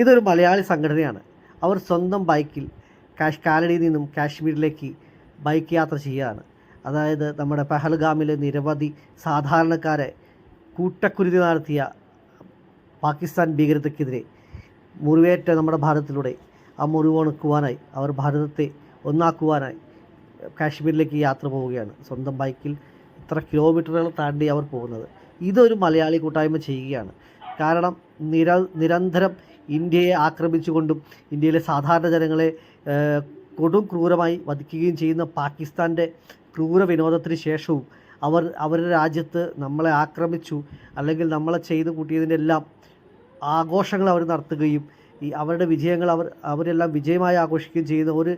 ഇതൊരു മലയാളി സംഘടനയാണ്. അവർ സ്വന്തം ബൈക്കിൽ കാഷ് കാലടിയിൽ നിന്നും കാശ്മീരിലേക്ക് ബൈക്ക് യാത്ര ചെയ്യുകയാണ്. അതായത് നമ്മുടെ പെഹൽഗാമിലെ നിരവധി സാധാരണക്കാരെ കൂട്ടക്കുരുതി നടത്തിയ പാകിസ്ഥാൻ ഭീകരതയ്ക്കെതിരെ മുറിവേറ്റ നമ്മുടെ ഭാരതത്തിലൂടെ ആ മുറിവുണക്കുവാനായി അവർ ഭാരതത്തെ ഒന്നാക്കുവാനായി കാശ്മീരിലേക്ക് യാത്ര പോവുകയാണ്. സ്വന്തം ബൈക്കിൽ ഇത്ര കിലോമീറ്ററുകൾ താണ്ടി അവർ പോകുന്നത്. ഇതൊരു മലയാളി കൂട്ടായ്മ ചെയ്യുകയാണ്. കാരണം നിര നിരന്തരം ഇന്ത്യയെ ആക്രമിച്ചുകൊണ്ടും ഇന്ത്യയിലെ സാധാരണ ജനങ്ങളെ കൊടും ക്രൂരമായി വധിക്കുകയും ചെയ്യുന്ന പാകിസ്ഥാന്റെ ക്രൂര വിനോദത്തിന് ശേഷവും അവർ അവരുടെ രാജ്യത്ത് നമ്മളെ ആക്രമിച്ചു അല്ലെങ്കിൽ നമ്മളെ ചെയ്തു കൂട്ടിയതിന്റെ എല്ലാം ആഘോഷങ്ങൾ അവർ നടത്തുകയും ഈ അവരുടെ വിജയങ്ങൾ അവർ അവരെല്ലാം വിജയമായി ആഘോഷിക്കുകയും ചെയ്യുന്ന ഒരു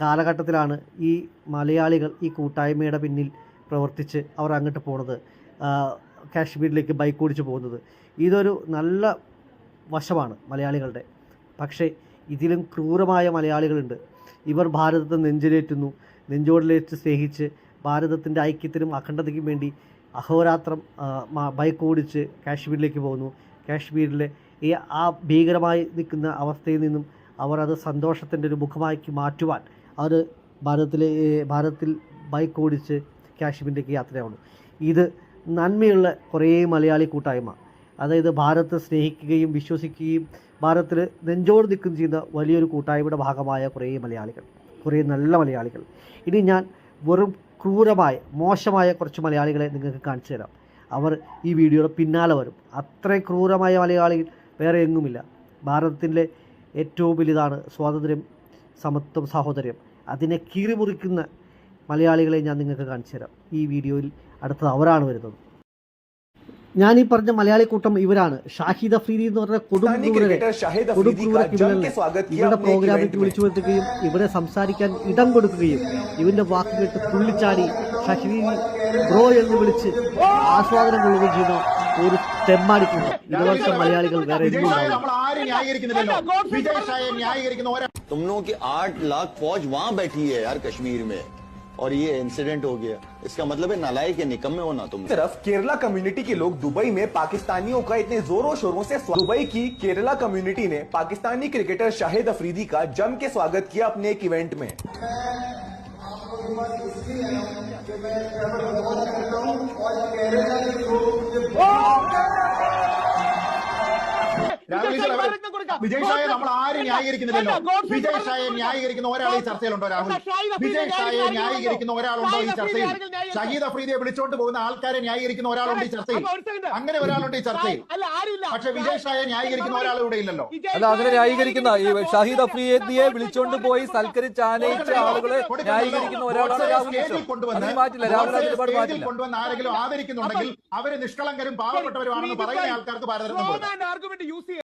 കാലഘട്ടത്തിലാണ് ഈ മലയാളികൾ ഈ കൂട്ടായ്മയുടെ പിന്നിൽ പ്രവർത്തിച്ച് അവർ അങ്ങോട്ട് പോണത് കാശ്മീരിലേക്ക് ബൈക്ക് ഓടിച്ച് പോകുന്നത്. ഇതൊരു നല്ല വശമാണ് മലയാളികളുടെ. പക്ഷേ ഇതിലും ക്രൂരമായ മലയാളികളുണ്ട്. ഇവർ ഭാരതത്തെ നെഞ്ചിലേറ്റുന്നു. നെഞ്ചോടിലേറ്റ് സ്നേഹിച്ച് ഭാരതത്തിന്റെ ഐക്യത്തിനും അഖണ്ഡതയ്ക്കും വേണ്ടി അഹോരാത്രം ബൈക്ക് ഓടിച്ച് കാശ്മീരിലേക്ക് പോകുന്നു. കാശ്മീരിലെ ഈ ആ ഭീകരമായി നിൽക്കുന്ന അവസ്ഥയിൽ നിന്നും അവർ അത് സന്തോഷത്തിന്റെ ഒരു മുഖമാക്കി മാറ്റുവാൻ അവർ ഭാരതത്തിലെ ഭാരതത്തിൽ ബൈക്ക് ഓടിച്ച് കാശ്മീരിലേക്ക് യാത്രയാവുന്നു. ഇത് നന്മയുള്ള കുറേ മലയാളി കൂട്ടായ്മ. അതായത് ഭാരതത്തെ സ്നേഹിക്കുകയും വിശ്വസിക്കുകയും ഭാരതത്തിൽ നെഞ്ചോട് നിൽക്കുകയും ചെയ്യുന്ന വലിയൊരു കൂട്ടായ്മയുടെ ഭാഗമായ കുറേ മലയാളികൾ കുറേ നല്ല മലയാളികൾ. ഇനി ഞാൻ വെറും ക്രൂരമായ മോശമായ കുറച്ച് മലയാളികളെ നിങ്ങൾക്ക് കാണിച്ചു തരാം. അവർ ഈ വീഡിയോയുടെ പിന്നാലെ വരും. അത്രയും ക്രൂരമായ മലയാളികൾ വേറെ എങ്ങുമില്ല. ഭാരതത്തിന്റെ ഏറ്റവും വലുതാണ് സ്വാതന്ത്ര്യം സമത്വം സാഹോദര്യം. അതിനെ കീറിമുറിക്കുന്ന മലയാളികളെ ഞാൻ നിങ്ങൾക്ക് കാണിച്ചു തരാം. ഈ വീഡിയോയിൽ അടുത്തത് അവരാണ് വരുന്നത്. ഞാൻ ഈ പറഞ്ഞ മലയാളി കൂട്ടം ഇവരാണ് ഷാഹിദ് അഫ്രീദി എന്ന് പറഞ്ഞ കൊടും पाकिस्तानी ക്രൂരരെ क्रिकेटर शाहिद കൊടും अफरीदी ക്രൂര का जम ക്രിമിനലിനെ के स्वागत किया ഇവരുടെ अपने एक പ്രോഗ്രാമിലേക്ക് इवेंट में വിളിച്ചു വരുത്തുകയും ഇവിടെ സംസാരിക്കാൻ ഇടം കൊടുക്കുകയും ഇവന്റെ വാക്ക് കേട്ട് തുള്ളിച്ചാടി ഷഹീദി ബ്രോ എന്ന് വിളിച്ച് ആസ്വാദനം കൊള്ളുകയും ചെയ്യുന്ന ഒരു തെമ്മാടിക്കുണ്ട് ഇതുപോലത്തെ മലയാളികൾ വേറെ എങ്ങും വിജയ് ഷായെ ഉണ്ടാവില്ല നമ്മൾ ആരും ന്യായീകരിക്കുന്നില്ലല്ലോ വിജയ് ഷായെ ന്യായീകരിക്കുന്ന ഒരാ तुम लोगों की आठ लाख फौज वहां बैठी है यार कश्मीर में और ये इंसिडेंट हो गया। इसका मतलब है नलायक के निकम में होना तुम। तरफ़ केरला कम्युनिटी के लोग दुबई में पाकिस्तानियों का इतने जोरों शोरों से दुबई की केरला कम्युनिटी ने पाकिस्तानी क्रिकेटर शाहिद अफरीदी का जम के स्वागत किया अपने एक इवेंट में। मैं വിജയ് ഷായെ നമ്മൾ ആരും ന്യായീകരിക്കുന്നില്ലല്ലോ വിജയ് ഷായെ ന്യായീകരിക്കുന്ന ഒരാൾ ഈ ചർച്ചയിലുണ്ടോ രാഹുൽ വിജയ് ഷായെ ന്യായീകരിക്കുന്ന ഒരാളുണ്ടോ ഈ ചർച്ചയിൽ ഷഹീദ് അഫ്രീദിയെ വിളിച്ചോണ്ട് പോകുന്ന ആൾക്കാരെ ന്യായീകരിക്കുന്ന ഒരാളുണ്ട് ഈ ചർച്ചയിൽ അങ്ങനെ ഒരാളുണ്ട് ഈ ചർച്ചയിൽ പക്ഷെ വിജയ് ഷായെ ന്യായീകരിക്കുന്ന ഒരാൾ ഇവിടെ ഇല്ലല്ലോ അല്ല അങ്ങനെ ന്യായീകരിക്കുന്ന ഈ ഷാഹിദ് അഫ്രീദിയെ വിളിച്ചോണ്ട് പോയി സൽക്കരിച്ച് ആനയിച്ച ആളുകളെ ന്യായീകരിക്കുന്ന ഒരാളാണ് രാഹുൽ കൊണ്ടുവന്ന് അതിന് മാറ്റില്ല രാഹുൽ അതിന് ഒരുപാട് മാറ്റില്ല കൊണ്ടുവന്ന് ആരെങ്കിലും ആദരിക്കുന്നുണ്ടെങ്കിൽ അവർ നിഷ്കളങ്കരും പാവപ്പെട്ടവരുമാണെന്ന് പറയുന്ന ആൾക്കാർക്ക് ഭാരതരത്നം